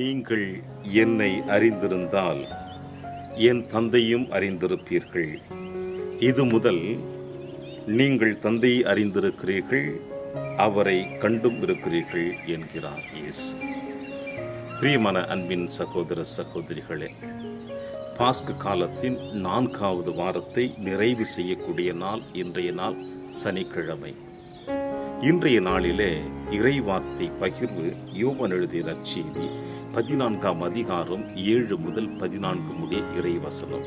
நீங்கள் என்னை அறிந்திருந்தால் என் தந்தையும் அறிந்திருப்பீர்கள். இது முதல் நீங்கள் தந்தையை அறிந்திருக்கிறீர்கள் அவரை கண்டும் இருக்கிறீர்கள் என்கிறார் இயேசு. பிரியமான அன்பின் சகோதர சகோதரிகளே பாஸ்கு காலத்தின் நான்காவது வாரத்தை நிறைவு செய்யக்கூடிய நாள் இன்றைய நாள் சனிக்கிழமை. இன்றைய நாளிலே இறைவார்த்தை பகிர்வு யோவன் எழுதிய நற்செய்தி பதினான்காம் அதிகாரம் ஏழு முதல் பதினான்கு முடிய இறைவசனம்.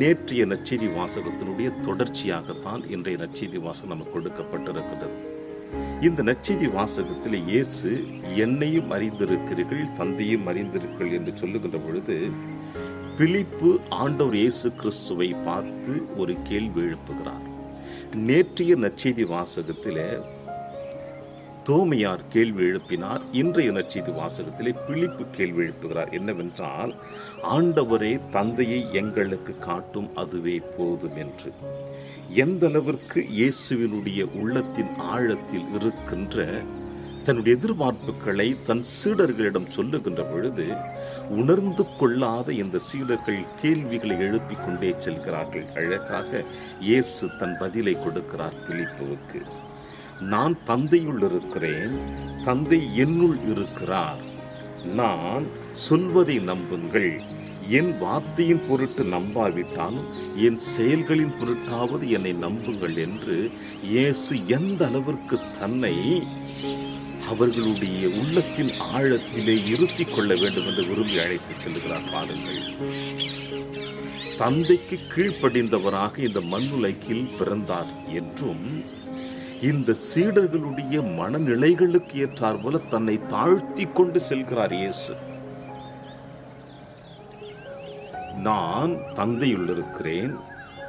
நேற்றைய நச்செய்தி வாசகத்தினுடைய தொடர்ச்சியாகத்தான் இன்றைய நச்செய்தி வாசகம் நமக்கு கொடுக்கப்பட்டிருக்கிறது. இந்த நச்செய்தி வாசகத்தில் இயேசு என்னையும் அறிந்திருக்கிறீர்கள் தந்தையும் அறிந்திருக்கிறீர்கள் என்று சொல்லுகின்ற பொழுது பிழிப்பு ஆண்டவர் இயேசு கிறிஸ்துவை பார்த்து ஒரு கேள்வி எழுப்புகிறார். நேற்றைய நச்செய்தி வாசகத்தில் தோமையார் கேள்வி எழுப்பினார். இன்றைய நற்செய்தி வாசகத்திலே பிழிப்பு கேள்வி எழுப்புகிறார். என்னவென்றால் ஆண்டவரே தந்தையை எங்களுக்கு காட்டும் அதுவே போதும் என்று. எந்த அளவிற்கு இயேசுவினுடைய உள்ளத்தின் ஆழத்தில் இருக்கின்ற தன்னுடைய எதிர்பார்ப்புகளை தன் சீடர்களிடம் சொல்லுகின்ற பொழுது உணர்ந்து கொள்ளாத இந்த சீடர்கள் கேள்விகளை எழுப்பிக் கொண்டே செல்கிறார்கள். அழகாக இயேசு தன் பதிலை கொடுக்கிறார் பிலிப்புவுக்கு. நான் தந்தையுள் இருக்கிறேன் தந்தை என்னுள் இருக்கிறார். நான் சொல்வதை நம்புங்கள். என் வார்த்தையின் பொருட்டு நம்பாவிட்டாலும் என் செயல்களின் பொருட்டாவது என்னை நம்புங்கள் என்று இயேசு எந்த அளவிற்கு தன்னை அவர்களுடைய உள்ளத்தின் ஆழத்திலே இருத்தி கொள்ள வேண்டும் என்று விரும்பி அழைத்துச் செல்கிறார் பாருங்கள். தந்தைக்கு கீழ்ப்படிந்தவராக இந்த மண்ணுலகில் பிறந்தார் என்றும் இந்த சீடர்களுடைய மனநிலைகளுக்கு ஏற்றார் போல தன்னை தாழ்த்தி கொண்டு செல்கிறார் இயேசு. நான் தந்தையுள் இருக்கிறேன்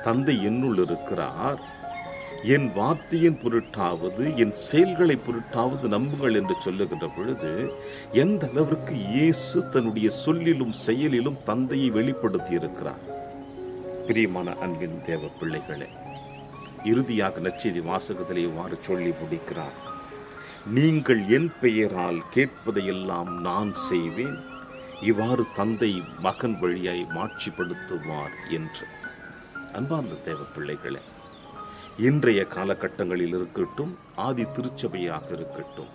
தந்தை என்னுள் இருக்கிறார். என் வார்த்தையின் பொருட்டாவது என் செயல்களை பொருட்டாவது நம்புங்கள் என்று சொல்லுகின்ற பொழுது எந்த அளவிற்கு இயேசு தன்னுடைய சொல்லிலும் செயலிலும் தந்தையை வெளிப்படுத்தி இருக்கிறார் பிரியமான அன்பின் தேவ பிள்ளைகளே இறுதியாக நச்செய்தி வாசகத்திலே இவ்வாறு சொல்லி முடிக்கிறார். நீங்கள் என் பெயரால் கேட்பதையெல்லாம் நான் செய்வேன். இவ்வாறு தந்தை மகன் வழியாய் மாட்சிப்படுத்துவார் என்று. அன்பார்ந்த தேவ பிள்ளைகளே இன்றைய காலகட்டங்களில் இருக்கட்டும் ஆதி திருச்சபையாக இருக்கட்டும்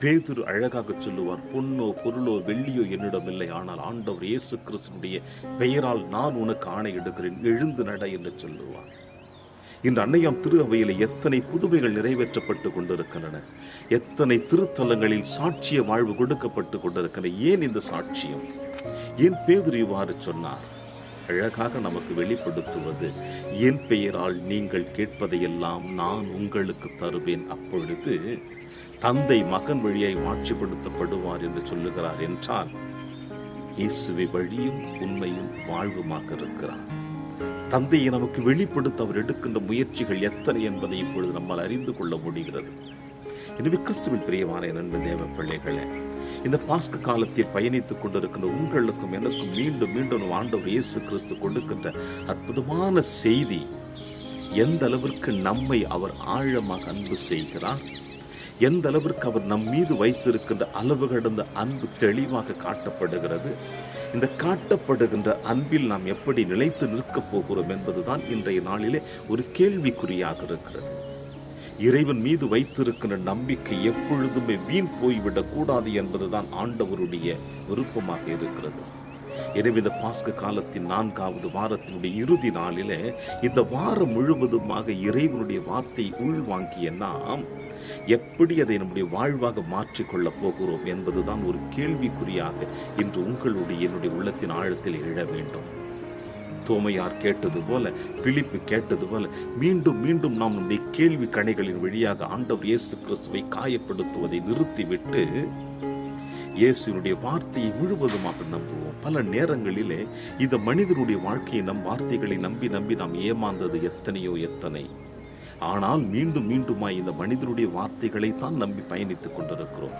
பேதுரு அழகாக சொல்லுவார் பொன்னோ பொருளோ வெள்ளியோ என்னிடம் இல்லை. ஆனால் ஆண்டவர் இயேசு கிறிஸ்துடைய பெயரால் நான் உனக்கு ஆணை எடுக்கிறேன் எழுந்து நட என்று சொல்லுவார். இன்று அன்னையாம் திரு அவையில் எத்தனை புதுமைகள் நிறைவேற்றப்பட்டு கொண்டிருக்கின்றன. எத்தனை திருத்தலங்களில் சாட்சிய வாழ்வு கொடுக்கப்பட்டு கொண்டிருக்கின்றன. ஏன் இந்த சாட்சியம்? ஏன் பேதுரு இவ்வாறு சொன்னார்? அழகாக நமக்கு வெளிப்படுத்துவது என் பெயரால் நீங்கள் கேட்பதையெல்லாம் நான் உங்களுக்கு தருவேன் அப்பொழுது தந்தை மகன் வழியை மாட்சிப்படுத்தப்படுவார் என்று சொல்லுகிறார் என்றால் இயேசுவை வழியும் உண்மையும் வாழ்வுமாக இருக்கிறார். தந்தையை நமக்கு வெளிப்படுத்த அவர் எடுக்கின்ற முயற்சிகள் எத்தனை என்பதை இப்பொழுது நம்மால் அறிந்து கொள்ள முடிகிறது. எனவே கிறிஸ்துவின் பிரியமான நண்பன் தேவ பிள்ளைகளே இந்த பாஸ்கு காலத்தில் பயணித்துக் கொண்டிருக்கின்ற உங்களுக்கும் எனக்கும் மீண்டும் மீண்டும் ஆண்டவர் இயேசு கிறிஸ்து கொடுக்கின்ற அற்புதமான செய்தி எந்த அளவிற்கு நம்மை அவர் ஆழமாக அன்பு செய்கிறார்? எந்த அளவிற்கு அவர் நம் மீது வைத்திருக்கின்ற அளவு கடந்த அன்பு தெளிவாக காட்டப்படுகிறது? இந்த காட்டப்படுகின்ற அன்பில் நாம் எப்படி நிலைத்து நிற்கப் போகிறோம் என்பதுதான் இன்றைய நாளிலே ஒரு கேள்விக்குறியாக இருக்கிறது. இறைவன் மீது வைத்திருக்கின்ற நம்பிக்கை எப்பொழுதுமே வீண் போய்விடக்கூடாது என்பதுதான் ஆண்டவருடைய விருப்பமாக இருக்கிறது. எனவே இந்த பாஸ்க காலத்தின் நான்காவது வாரத்தினுடைய இறுதி நாளிலே இந்த வாரம் முழுவதுமாக இறைவனுடைய வார்த்தை உள்வாங்கிய நாம் எப்படி அதை நம்முடைய வாழ்வாக மாற்றிக்கொள்ளப் போகிறோம் என்பதுதான் ஒரு கேள்விக்குறியாக இன்று உங்களுடைய என்னுடைய உள்ளத்தின் ஆழத்தில் எழ வேண்டும். தோமையார் கேட்டது போல பிலிப்பு கேட்டது போல மீண்டும் மீண்டும் நாம் நம்முடைய கேள்வி கணைகளின் வழியாக ஆண்டவர் இயேசு கிறிஸ்துவை காயப்படுத்துவதை நிறுத்திவிட்டு இயேசுனுடைய வார்த்தையை முழுவதுமாக நம்புவோம். பல நேரங்களிலே இந்த மனிதனுடைய வாழ்க்கையை நம் வார்த்தைகளை நம்பி நம்பி நாம் ஏமாந்தது எத்தனையோ எத்தனை. ஆனால் மீண்டும் மீண்டுமாய் இந்த மனிதனுடைய வார்த்தைகளை தான் நம்பி பயணித்துக் கொண்டிருக்கிறோம்.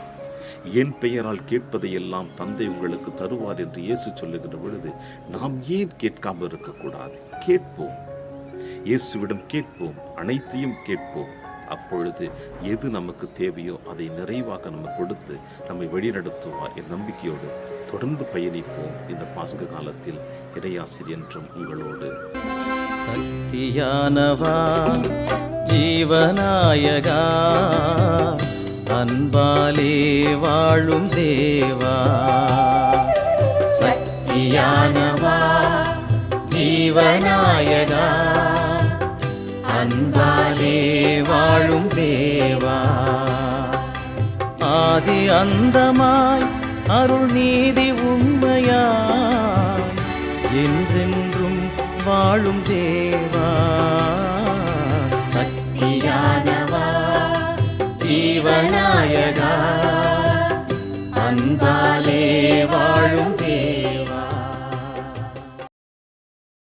என் பெயரால் கேட்பதையெல்லாம் தந்தை உங்களுக்கு தருவார் என்று இயேசு சொல்லுகின்ற பொழுது நாம் ஏன் கேட்காமல் இருக்கக்கூடாது? கேட்போம். இயேசுவிடம் கேட்போம். அனைத்தையும் கேட்போம். அப்பொழுது எது நமக்கு தேவையோ அதை நிறைவாக நம்ம கொடுத்து நம்மை வழிநடத்துவார் என் நம்பிக்கையோடு தொடர்ந்து பயணிப்போம் இந்த பாஸ்க காலத்தில் இறையாசிர் என்றும் உங்களோடு. சக்தியானவா ஜீவநாயகா அன்பாலே வாழும் தேவா. சக்தியானவா ஜீவநாயகா அன்பாலே வாழும் தேவா. ஆதி அந்தமாய் அருள் நீதி உண்மையாய் என்றென்றும் வாழும் தேவா. சக்தியானவா ஜீவநாயகா அன்பாலே வாழும் தேவா